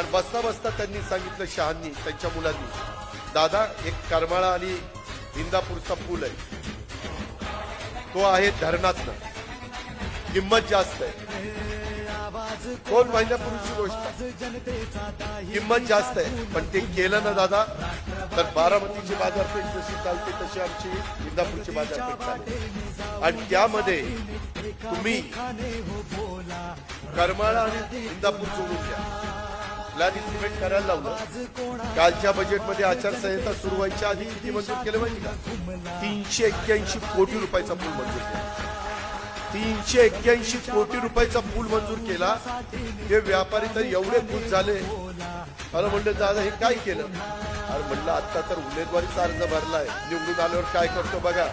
आणि बसता बसता त्यांनी सांगितलं शहांनी त्यांच्या मुलांनी. दादा एक करमाळा आणि इंदापूरचा पूल आहे. तो आहे धरणातनं. किंमत जास्त आहे. दोन महिन्यापूर्वीची गोष्ट? किंमत जास्त आहे. पण ते केलं ना दादा तर बारामतीची बाजारपेठ जशी चालते तशी आमची इंदापूरची बाजारपेठ चालते. आणि त्यामध्ये तुम्ही करमाळा आणि इंदापूर जोडून घ्या प्लॅन इम्प्लिमेंट करायला लावलं. कालच्या बजेटमध्ये आचारसंहिता सुरू व्हायच्या आधी किती मंजूर केलं माहिती का? तीनशे एक्क्याऐंशी कोटी रुपयाचा पूल मंजूर केला. तीनशे एक्क्याऐंशी कोटी रुपयाचा पूल मंजूर केला. हे व्यापारी तर एवढे खुश झाले. मला म्हणलं दादा हे काय केलं? अरे म्हणलं आता तर उमेदवारीचा अर्ज भरलाय. निवडून आल्यावर काय करतो बघा.